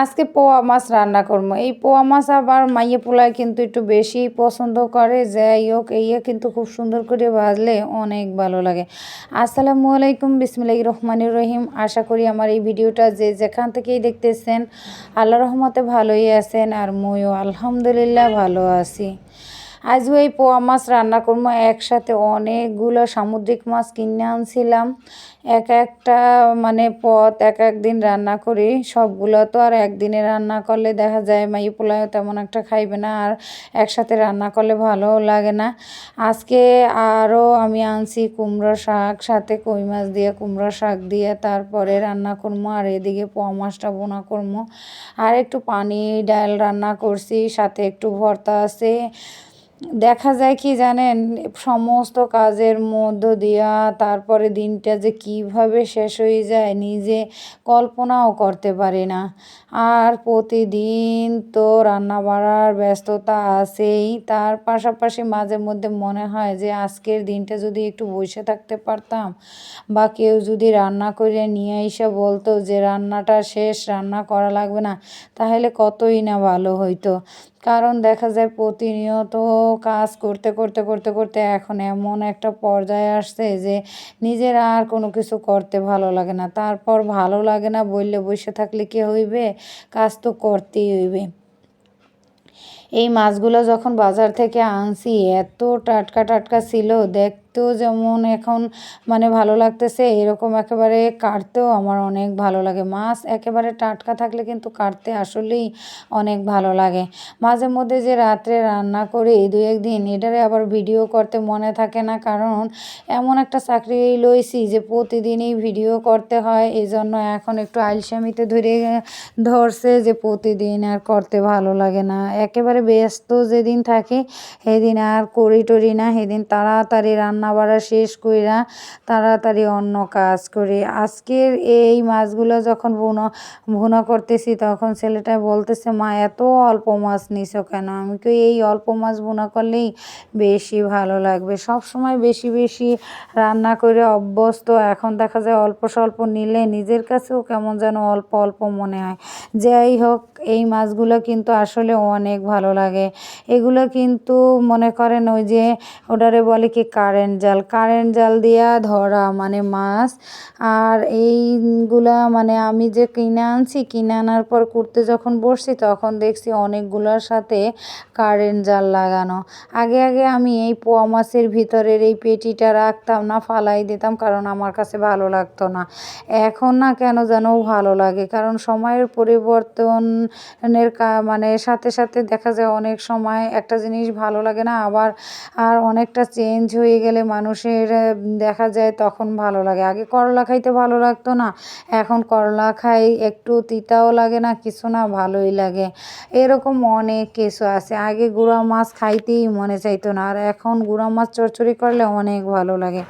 আজকে পোয়া মাছ রান্না করব। এই পোয়া মাছ আবার মাইয়ে পোলায় কিন্তু একটু বেশি পছন্দ করে। যাই হোক, এইয়ে কিন্তু খুব সুন্দর করে ভাজলে অনেক ভালো লাগে। আসসালামু আলাইকুম বিসমিল্লাহ রহমানুর রহিম। আশা করি আমার এই ভিডিওটা যে যেখান থেকেই দেখতেছেন আল্লাহ রহমতে ভালোই আছেন আর ময়ও আলহামদুলিল্লাহ ভালো আছি। আজও এই পোয়া মাছ রান্না করব। একসাথে অনেকগুলো সামুদ্রিক মাছ কিনে আনছিলাম। এক একটা মানে পথ এক একদিন রান্না করি। সবগুলো তো আর একদিনে রান্না করলে দেখা যায় মাই পোলাও তেমন একটা খাইবে না আর একসাথে রান্না করলে ভালোও লাগে না। আজকে আরও আমি আনছি কুমড়ো শাক, সাথে কই মাছ দিয়ে কুমড়ো শাক দিয়ে তারপরে রান্না করব। আর এদিকে পোয়া মাছটা বোনা করব। আর একটু পানি ডাল রান্না করছি, সাথে একটু ভর্তা আছে। দেখা যায় কি জানেন, সমস্ত কাজের মধ্য দিয়া তারপরে দিনটা যে কীভাবে শেষ হয়ে যায় নিজে কল্পনাও করতে পারি না। আর প্রতিদিন তো রান্না বাড়ার ব্যস্ততা আছেই, তার পাশাপাশি মাঝে মধ্যে মনে হয় যে আজকের দিনটা যদি একটু বসে থাকতে পারতাম বা কেউ যদি রান্না করে নিয়ে এসে বলতো যে রান্নাটা শেষ, রান্না করা লাগবে না, তাহলে কতই না ভালো হইতো। কারণ দেখা যায় প্রতিনিয়ত কাজ করতে করতে করতে করতে এখন এমন একটা পর্যায়ে আসছে যে নিজের আর কোনো কিছু করতে ভালো লাগে না। তারপর ভালো লাগে না বললে বসে থাকলে কি হইবে? কাজ তো করতেই হইবে। এই মাছগুলো যখন বাজার থেকে আনছি, এত টাটকা টাটকা ছিল, দেখ দেখতেও যেমন এখন মানে ভালো লাগতেছে, এরকম একেবারে কাটতেও আমার অনেক ভালো লাগে। মাছ একেবারে টাটকা থাকলে কিন্তু কাটতে আসলেই অনেক ভালো লাগে। মাঝে মধ্যে যে রাত্রে রান্না করি দু একদিন, এটারে আবার ভিডিও করতে মনে থাকে না, কারণ এমন একটা চাকরি লইছি যে প্রতিদিনই ভিডিও করতে হয় এই জন্য এখন একটু আলসামিতে ধরে ধরছে যে প্রতিদিন আর করতে ভালো লাগে না। একেবারে ব্যস্ত যেদিন থাকে, সেদিন আর করি টরি না, সেদিন তাড়াতাড়ি রান্না রান্না বাড়া শেষ কইরা তাড়াতাড়ি অন্য কাজ করি। আজকের এই মাছগুলো যখন ভুনা ভুনা করতেছি তখন ছেলেটা বলতেছে, মা, এত অল্প মাছ নিছো কেন? আমি তো এই অল্প মাছ ভুনা করলেই বেশি ভালো লাগবে। সব সময় বেশি বেশি রান্না করে অভ্যস্ত। এখন দেখা যায় অল্প স্বল্প নিলে নিজের কাছেও কেমন যেন অল্প অল্প মনে হয়। যাই হোক, এই মাছগুলো কিন্তু আসলে অনেক ভালো লাগে। এগুলো কিন্তু মনে করেন ওই যে ওটারে বলে কি কারেন্ট কারেন্ট জাল কারেন্ট জাল দিয়া ধরা মানে মাছ। আর এইগুলা মানে আমি যে কিনে আনছি, কিনে আনার পর করতে যখন বসছি, তখন দেখছি অনেকগুলোর সাথে কারেন্ট জাল লাগানো। আগে আগে আমি এই পোয়া মাছের ভিতরের এই পেটিটা রাখতাম না, ফালাই দিতাম, কারণ আমার কাছে ভালো লাগতো না। এখন না কেন যেন ভালো লাগে, কারণ সময়ের পরিবর্তনের মানে সাথে সাথে দেখা যায় অনেক সময় একটা জিনিস ভালো লাগে না, আবার, আর অনেকটা চেঞ্জ হয়ে গেলে মানুষের দেখা যায় তখন ভালো লাগে। আগে করলা খাইতে ভালো লাগতো না। এখন করলা খাই, একটু তিতাও লাগে না, কিছু না, ভালোই লাগে। এরকম অনেক কিছু আছে। আগে গুঁড়া মাছ খাইতেই মনে চাইতো না। আর এখন গুঁড়া মাছ চচ্চড়ি করলে অনেক ভালো লাগে।